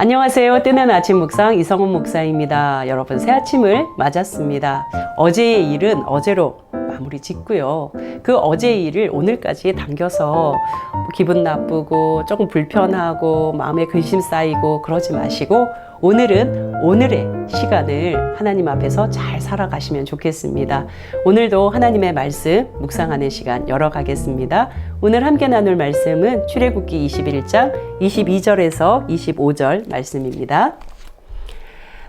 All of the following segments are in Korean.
안녕하세요. 뜨는 아침 묵상 이성훈 목사입니다. 여러분 새 아침을 맞았습니다. 어제의 일은 어제로 마무리 짓고요. 그 어제의 일을 오늘까지 당겨서 뭐 기분 나쁘고 조금 불편하고 마음에 근심 쌓이고 그러지 마시고 오늘은 오늘의 시간을 하나님 앞에서 잘 살아가시면 좋겠습니다. 오늘도 하나님의 말씀 묵상하는 시간 열어가겠습니다. 오늘 함께 나눌 말씀은 출애굽기 21장 22절에서 25절 말씀입니다.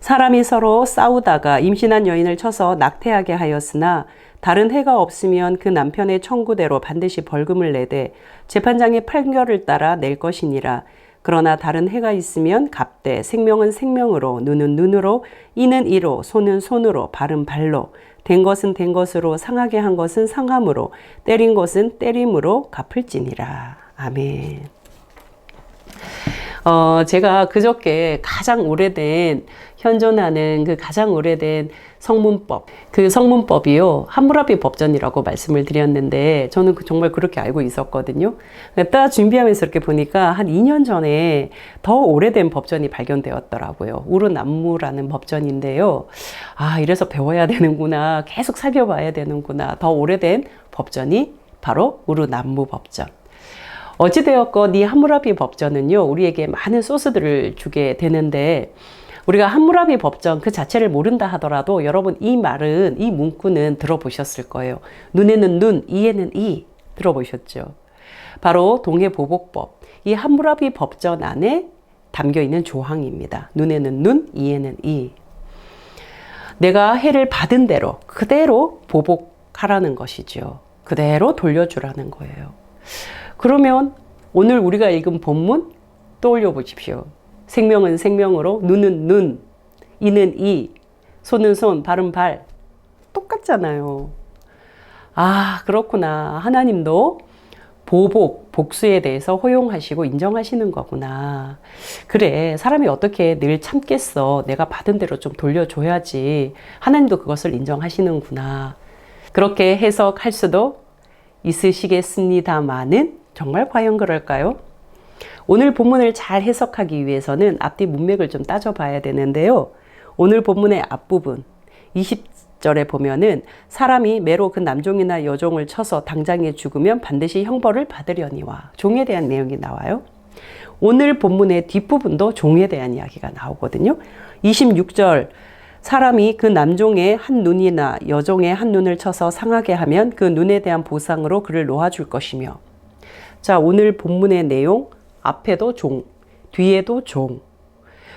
사람이 서로 싸우다가 임신한 여인을 쳐서 낙태하게 하였으나 다른 해가 없으면 그 남편의 청구대로 반드시 벌금을 내되 재판장의 판결을 따라 낼 것이니라. 그러나 다른 해가 있으면 갑대 생명은 생명으로 눈은 눈으로 이는 이로 손은 손으로 발은 발로 된 것은 된 것으로 상하게 한 것은 상함으로 때린 것은 때림으로 갚을지니라. 아멘. 어, 제가 그저께 가장 오래된 현존하는 그 가장 오래된 성문법, 그 성문법이요 함무라비 법전이라고 말씀을 드렸는데 저는 그 정말 그렇게 알고 있었거든요. 딱 준비하면서 이렇게 보니까 한 2년 전에 더 오래된 법전이 발견되었더라고요. 우르남무라는 법전인데요. 아 이래서 배워야 되는구나, 계속 살펴봐야 되는구나. 더 오래된 법전이 바로 우르남무 법전. 어찌되었건 이 함무라비 법전은요, 우리에게 많은 소스들을 주게 되는데, 우리가 함무라비 법전 그 자체를 모른다 하더라도 여러분 이 말은, 이 문구는 들어보셨을 거예요. 눈에는 눈, 이에는 이. 들어보셨죠? 바로 동해보복법. 이 함무라비 법전 안에 담겨 있는 조항입니다. 눈에는 눈, 이에는 이. 내가 해를 받은 대로 그대로 보복하라는 것이죠. 그대로 돌려주라는 거예요. 그러면 오늘 우리가 읽은 본문 떠올려 보십시오. 생명은 생명으로, 눈은 눈, 이는 이, 손은 손, 발은 발. 똑같잖아요. 아, 그렇구나. 하나님도 보복, 복수에 대해서 허용하시고 인정하시는 거구나. 그래, 사람이 어떻게 늘 참겠어. 내가 받은 대로 좀 돌려줘야지. 하나님도 그것을 인정하시는구나. 그렇게 해석할 수도 있으시겠습니다만은 정말 과연 그럴까요? 오늘 본문을 잘 해석하기 위해서는 앞뒤 문맥을 좀 따져봐야 되는데요. 오늘 본문의 앞부분 20절에 보면은 사람이 매로 그 남종이나 여종을 쳐서 당장에 죽으면 반드시 형벌을 받으려니와 종에 대한 내용이 나와요. 오늘 본문의 뒷부분도 종에 대한 이야기가 나오거든요. 26절 사람이 그 남종의 한 눈이나 여종의 한 눈을 쳐서 상하게 하면 그 눈에 대한 보상으로 그를 놓아줄 것이며 자 오늘 본문의 내용 앞에도 종 뒤에도 종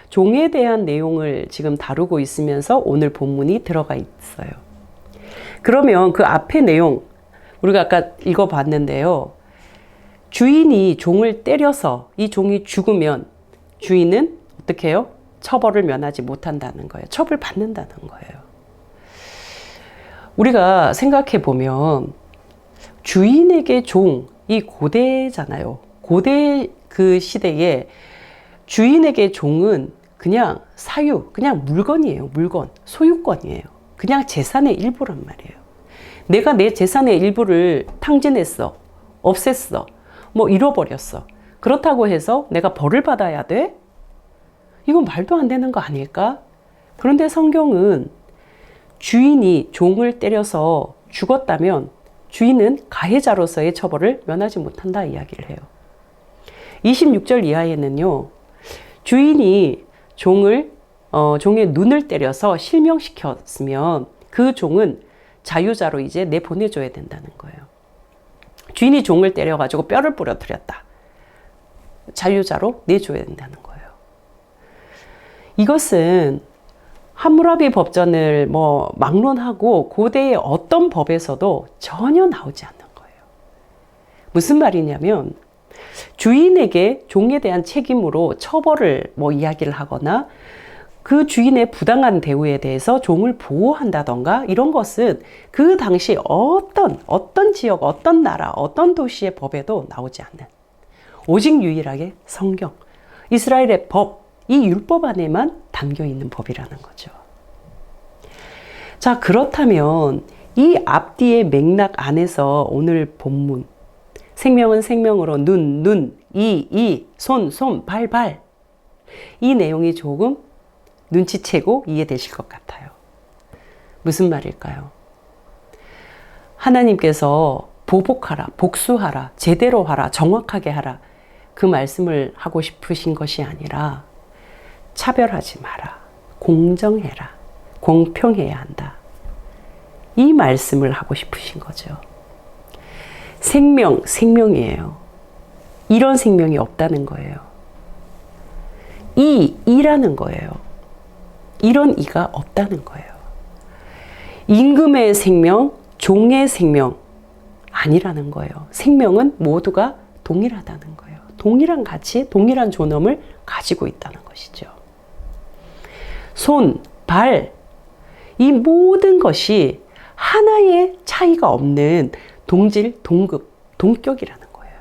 종에 대한 내용을 지금 다루고 있으면서 오늘 본문이 들어가 있어요. 그러면 그 앞의 내용 우리가 아까 읽어 봤는데요. 주인이 종을 때려서 이 종이 죽으면 주인은 어떻게 해요? 처벌을 면하지 못한다는 거예요. 처벌 받는다는 거예요. 우리가 생각해 보면 주인에게 종, 이 고대잖아요. 고대 그 시대에 주인에게 종은 그냥 사유, 그냥 물건이에요. 물건, 소유권이에요. 그냥 재산의 일부란 말이에요. 내가 내 재산의 일부를 탕진했어. 없앴어. 뭐 잃어버렸어. 그렇다고 해서 내가 벌을 받아야 돼? 이건 말도 안 되는 거 아닐까? 그런데 성경은 주인이 종을 때려서 죽었다면 주인은 가해자로서의 처벌을 면하지 못한다 이야기를 해요. 26절 이하에는요, 주인이 종을, 어, 종의 눈을 때려서 실명시켰으면 그 종은 자유자로 이제 내보내줘야 된다는 거예요. 주인이 종을 때려가지고 뼈를 부러뜨렸다. 자유자로 내줘야 된다는 거예요. 이것은 함무라비 법전을 뭐 막론하고 고대의 어떤 법에서도 전혀 나오지 않는 거예요. 무슨 말이냐면 주인에게 종에 대한 책임으로 처벌을 뭐 이야기를 하거나 그 주인의 부당한 대우에 대해서 종을 보호한다던가 이런 것은 그 당시 어떤 어떤 지역, 어떤 나라, 어떤 도시의 법에도 나오지 않는 오직 유일하게 성경, 이스라엘의 법, 이 율법 안에만 담겨 있는 법이라는 거죠. 자, 그렇다면 이 앞뒤의 맥락 안에서 오늘 본문 생명은 생명으로 눈, 눈, 이, 이, 손, 손, 발, 발. 이 내용이 조금 눈치채고 이해되실 것 같아요. 무슨 말일까요? 하나님께서 보복하라, 복수하라, 제대로 하라, 정확하게 하라. 그 말씀을 하고 싶으신 것이 아니라 차별하지 마라. 공정해라. 공평해야 한다. 이 말씀을 하고 싶으신 거죠. 생명, 생명이에요. 이런 생명이 없다는 거예요. 이, 이라는 거예요. 이런 이가 없다는 거예요. 임금의 생명, 종의 생명 아니라는 거예요. 생명은 모두가 동일하다는 거예요. 동일한 가치, 동일한 존엄을 가지고 있다는 것이죠. 손, 발, 이 모든 것이 하나의 차이가 없는 동질, 동급, 동격이라는 거예요.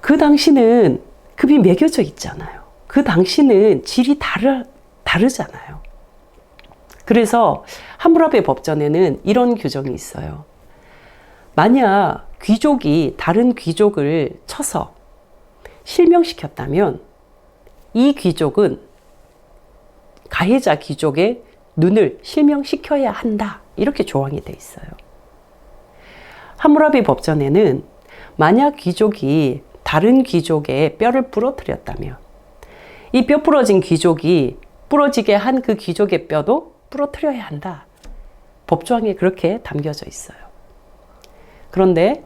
그 당시는 급이 매겨져 있잖아요. 그 당시는 질이 다르, 다르잖아요. 그래서 함무라비 법전에는 이런 규정이 있어요. 만약 귀족이 다른 귀족을 쳐서 실명시켰다면 이 귀족은 가해자 귀족의 눈을 실명시켜야 한다. 이렇게 조항이 돼 있어요. 하무라비 법전에는 만약 귀족이 다른 귀족의 뼈를 부러뜨렸다면 이 뼈 부러진 귀족이 부러지게 한 그 귀족의 뼈도 부러뜨려야 한다. 법조항에 그렇게 담겨져 있어요. 그런데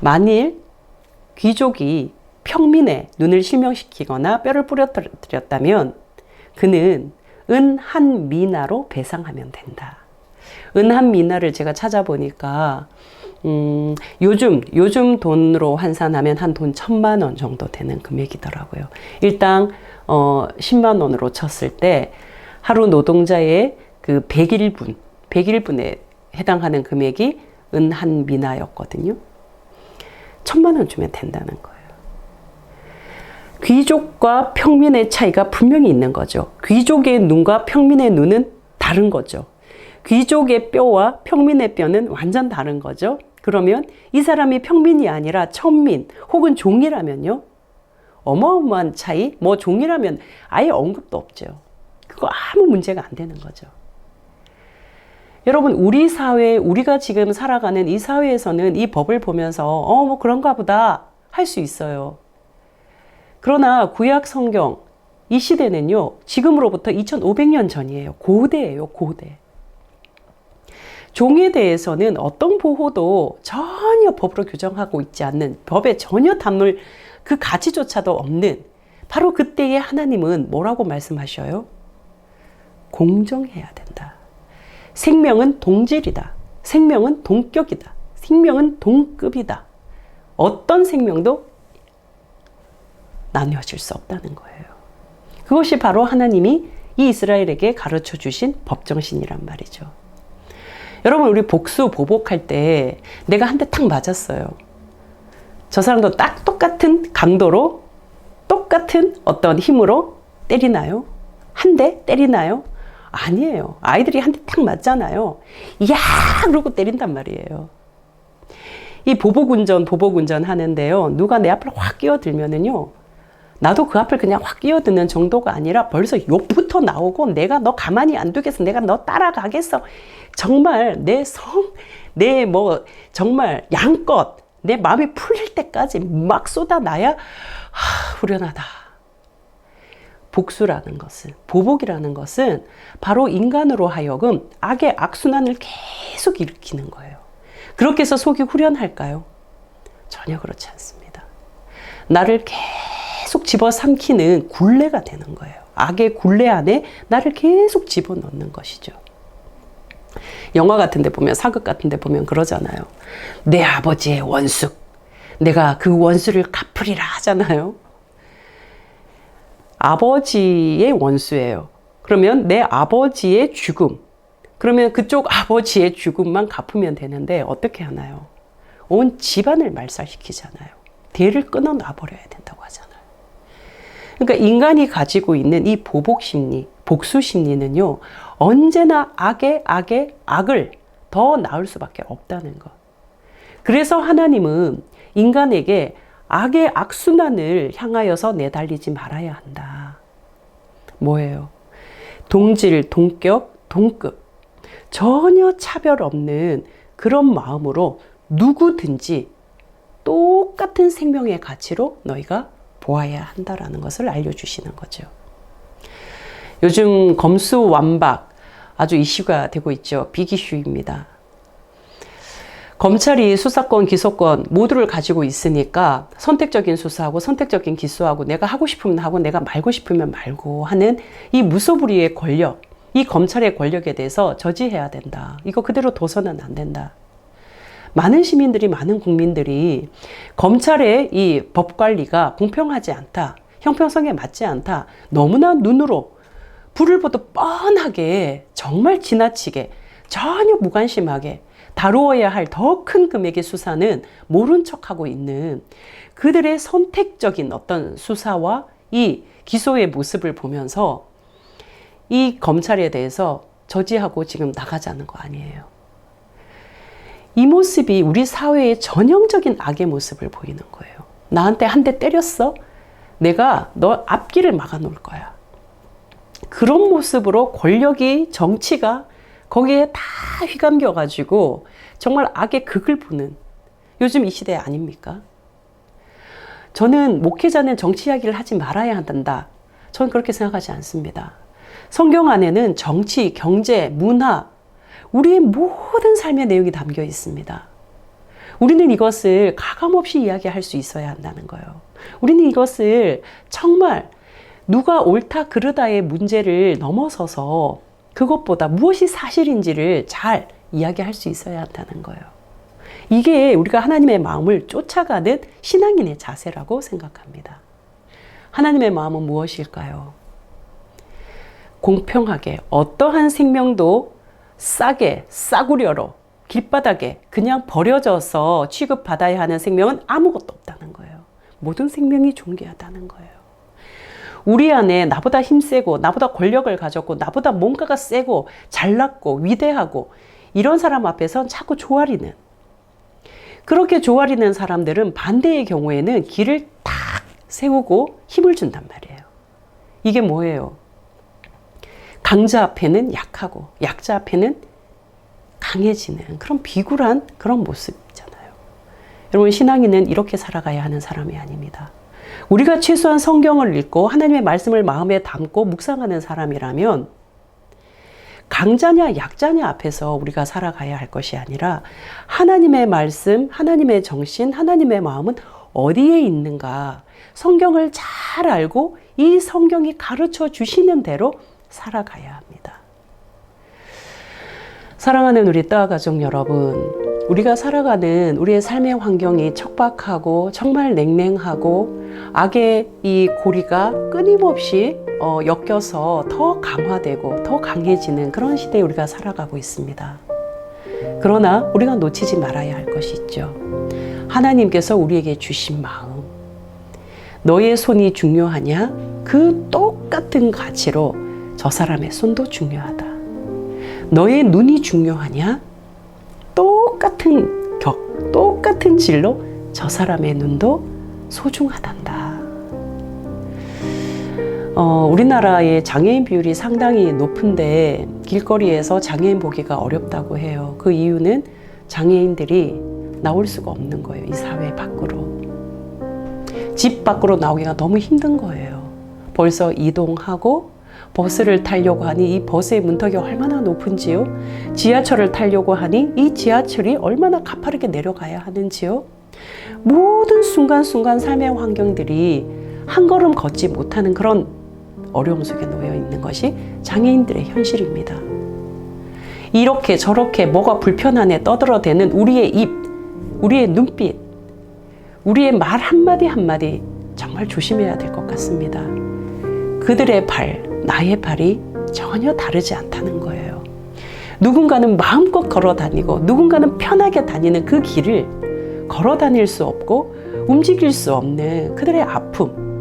만일 귀족이 평민의 눈을 실명시키거나 뼈를 부러뜨렸다면 그는 은 한 미나로 배상하면 된다. 은 한 미나를 제가 찾아보니까 음, 요즘 요즘 돈으로 환산하면 한 돈 천만 원 정도 되는 금액이더라고요. 일당 어 10만 원으로 쳤을 때 하루 노동자의 그 100일분 100일분에 해당하는 금액이 은 한 미나였거든요. 천만 원 주면 된다는 거예요. 귀족과 평민의 차이가 분명히 있는 거죠. 귀족의 눈과 평민의 눈은 다른 거죠. 귀족의 뼈와 평민의 뼈는 완전 다른 거죠. 그러면 이 사람이 평민이 아니라 천민 혹은 종이라면요. 어마어마한 차이, 뭐 종이라면 아예 언급도 없죠. 그거 아무 문제가 안 되는 거죠. 여러분, 우리 사회, 우리가 지금 살아가는 이 사회에서는 이 법을 보면서, 어, 뭐 그런가 보다 할 수 있어요. 그러나 구약 성경, 이 시대는요, 지금으로부터 2500년 전이에요. 고대예요, 고대. 종에 대해서는 어떤 보호도 전혀 법으로 규정하고 있지 않는, 법에 전혀 담을 그 가치조차도 없는, 바로 그때의 하나님은 뭐라고 말씀하셔요? 공정해야 된다. 생명은 동질이다. 생명은 동격이다. 생명은 동급이다. 어떤 생명도 나뉘어질 수 없다는 거예요. 그것이 바로 하나님이 이 이스라엘에게 가르쳐 주신 법정신이란 말이죠. 여러분, 우리 복수, 보복할 때 내가 한 대 탁 맞았어요. 저 사람도 딱 똑같은 강도로 똑같은 어떤 힘으로 때리나요? 한 대 때리나요? 아니에요. 아이들이 한 대 탁 맞잖아요. 야! 그러고 때린단 말이에요. 이 보복운전, 보복운전 하는데요. 누가 내 앞을 확 끼어들면은요. 나도 그 앞을 그냥 확 끼어드는 정도가 아니라 벌써 욕부터 나오고 내가 너 가만히 안 두겠어. 내가 너 따라가겠어. 정말 내 성, 내 뭐, 정말 양껏 내 마음이 풀릴 때까지 막 쏟아놔야 하, 후련하다. 복수라는 것은, 보복이라는 것은 바로 인간으로 하여금 악의 악순환을 계속 일으키는 거예요. 그렇게 해서 속이 후련할까요? 전혀 그렇지 않습니다. 나를 계속 집어삼키는 굴레가 되는 거예요. 악의 굴레 안에 나를 계속 집어넣는 것이죠. 영화 같은 데 보면, 사극 같은 데 보면 그러잖아요. 내 아버지의 원수. 내가 그 원수를 갚으리라 하잖아요. 아버지의 원수예요. 그러면 내 아버지의 죽음. 그러면 그쪽 아버지의 죽음만 갚으면 되는데 어떻게 하나요? 온 집안을 말살시키잖아요. 대를 끊어 놔 버려야 된다고 하잖아요. 그러니까 인간이 가지고 있는 이 보복 심리, 복수 심리는요, 언제나 악의 악의 악을 더 낳을 수밖에 없다는 것. 그래서 하나님은 인간에게 악의 악순환을 향하여서 내달리지 말아야 한다. 뭐예요? 동질, 동격, 동급. 전혀 차별 없는 그런 마음으로 누구든지 똑같은 생명의 가치로 너희가 보아야 한다라는 것을 알려주시는 거죠. 요즘 검수 완박 아주 이슈가 되고 있죠. 비기슈입니다. 검찰이 수사권, 기소권 모두를 가지고 있으니까 선택적인 수사하고 선택적인 기소하고 내가 하고 싶으면 하고 내가 말고 싶으면 말고 하는 이 무소불위의 권력, 이 검찰의 권력에 대해서 저지해야 된다. 이거 그대로 둬서는 안 된다. 많은 시민들이, 많은 국민들이 검찰의 이 법 관리가 공평하지 않다. 형평성에 맞지 않다. 너무나 눈으로 불을 보듯 뻔하게 정말 지나치게 전혀 무관심하게 다루어야 할 더 큰 금액의 수사는 모른 척하고 있는 그들의 선택적인 어떤 수사와 이 기소의 모습을 보면서 이 검찰에 대해서 저지하고 지금 나가자는 거 아니에요. 이 모습이 우리 사회의 전형적인 악의 모습을 보이는 거예요. 나한테 한 대 때렸어? 내가 너 앞길을 막아 놓을 거야. 그런 모습으로 권력이 정치가 거기에 다 휘감겨 가지고 정말 악의 극을 보는 요즘 이 시대 아닙니까? 저는 목회자는 정치 이야기를 하지 말아야 한다. 저는 그렇게 생각하지 않습니다. 성경 안에는 정치, 경제, 문화, 우리의 모든 삶의 내용이 담겨 있습니다. 우리는 이것을 가감없이 이야기할 수 있어야 한다는 거예요. 우리는 이것을 정말 누가 옳다 그르다의 문제를 넘어서서 그것보다 무엇이 사실인지를 잘 이야기할 수 있어야 한다는 거예요. 이게 우리가 하나님의 마음을 쫓아가는 신앙인의 자세라고 생각합니다. 하나님의 마음은 무엇일까요? 공평하게 어떠한 생명도 싸게 싸구려로 길바닥에 그냥 버려져서 취급받아야 하는 생명은 아무것도 없다는 거예요. 모든 생명이 존귀하다는 거예요. 우리 안에 나보다 힘세고 나보다 권력을 가졌고 나보다 뭔가가 세고 잘났고 위대하고 이런 사람 앞에선 자꾸 조아리는 그렇게 조아리는 사람들은 반대의 경우에는 길을 탁 세우고 힘을 준단 말이에요. 이게 뭐예요? 강자 앞에는 약하고 약자 앞에는 강해지는 그런 비굴한 그런 모습이잖아요. 여러분 신앙인은 이렇게 살아가야 하는 사람이 아닙니다. 우리가 최소한 성경을 읽고 하나님의 말씀을 마음에 담고 묵상하는 사람이라면 강자냐 약자냐 앞에서 우리가 살아가야 할 것이 아니라 하나님의 말씀, 하나님의 정신, 하나님의 마음은 어디에 있는가 성경을 잘 알고 이 성경이 가르쳐 주시는 대로 살아가야 합니다. 사랑하는 우리 따 가족 여러분, 우리가 살아가는 우리의 삶의 환경이 척박하고 정말 냉랭하고 악의 이 고리가 끊임없이 어, 엮여서 더 강화되고 더 강해지는 그런 시대에 우리가 살아가고 있습니다. 그러나 우리가 놓치지 말아야 할 것이 있죠. 하나님께서 우리에게 주신 마음. 너의 손이 중요하냐? 그 똑같은 가치로 저 사람의 손도 중요하다. 너의 눈이 중요하냐? 똑같은 격, 똑같은 질로 저 사람의 눈도 소중하단다. 어, 우리나라의 장애인 비율이 상당히 높은데 길거리에서 장애인 보기가 어렵다고 해요. 그 이유는 장애인들이 나올 수가 없는 거예요. 이 사회 밖으로. 집 밖으로 나오기가 너무 힘든 거예요. 벌써 이동하고 버스를 타려고 하니 이 버스의 문턱이 얼마나 높은지요? 지하철을 타려고 하니 이 지하철이 얼마나 가파르게 내려가야 하는지요? 모든 순간순간 삶의 환경들이 한 걸음 걷지 못하는 그런 어려움 속에 놓여 있는 것이 장애인들의 현실입니다. 이렇게 저렇게 뭐가 불편하네 떠들어대는 우리의 입, 우리의 눈빛, 우리의 말 한마디 한마디 정말 조심해야 될 것 같습니다. 그들의 발, 나의 발이 전혀 다르지 않다는 거예요. 누군가는 마음껏 걸어 다니고 누군가는 편하게 다니는 그 길을 걸어 다닐 수 없고 움직일 수 없는 그들의 아픔,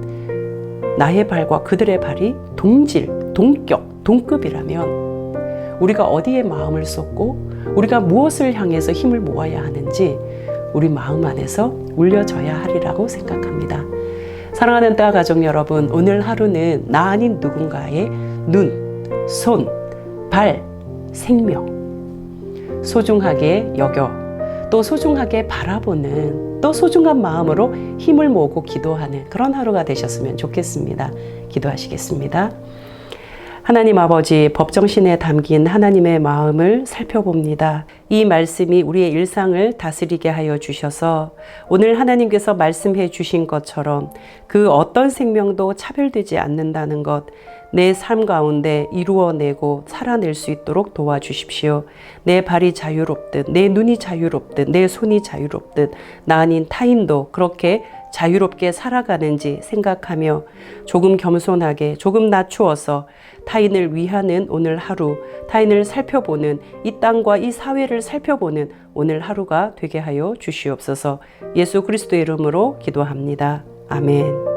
나의 발과 그들의 발이 동질, 동격, 동급이라면 우리가 어디에 마음을 쏟고 우리가 무엇을 향해서 힘을 모아야 하는지 우리 마음 안에서 울려져야 하리라고 생각합니다. 사랑하는 따 가족 여러분, 오늘 하루는 나 아닌 누군가의 눈, 손, 발, 생명 소중하게 여겨 또 소중하게 바라보는 또 소중한 마음으로 힘을 모으고 기도하는 그런 하루가 되셨으면 좋겠습니다. 기도하시겠습니다. 하나님 아버지 법정신에 담긴 하나님의 마음을 살펴봅니다. 이 말씀이 우리의 일상을 다스리게 하여 주셔서 오늘 하나님께서 말씀해 주신 것처럼 그 어떤 생명도 차별되지 않는다는 것, 내 삶 가운데 이루어내고 살아낼 수 있도록 도와주십시오. 내 발이 자유롭듯, 내 눈이 자유롭듯, 내 손이 자유롭듯, 나 아닌 타인도 그렇게 자유롭게 살아가는지 생각하며 조금 겸손하게, 조금 낮추어서 타인을 위하는 오늘 하루, 타인을 살펴보는 이 땅과 이 사회를 살펴보는 오늘 하루가 되게 하여 주시옵소서 예수 그리스도의 이름으로 기도합니다. 아멘.